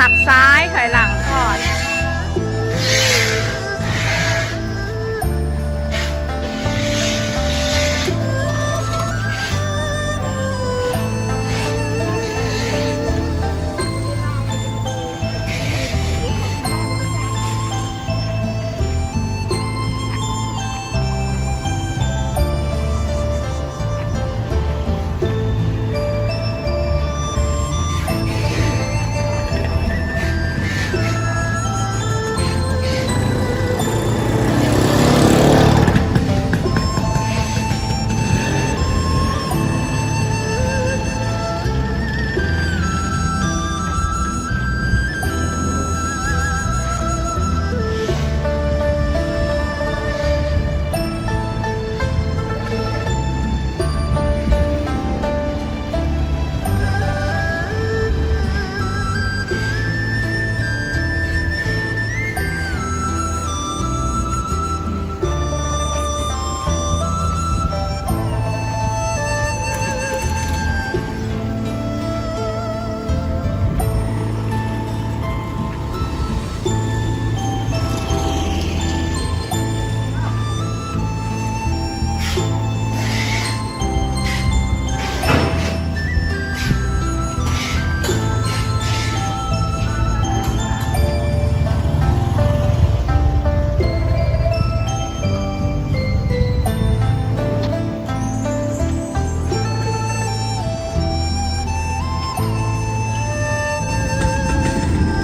หักซ้ายถอยหลังทอด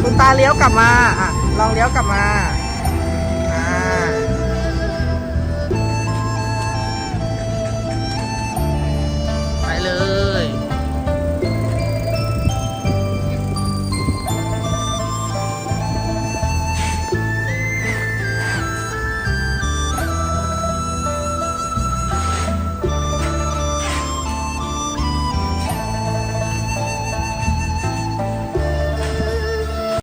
คุณตาเลี้ยวกลับมา อะ ลองเลี้ยวกลับมา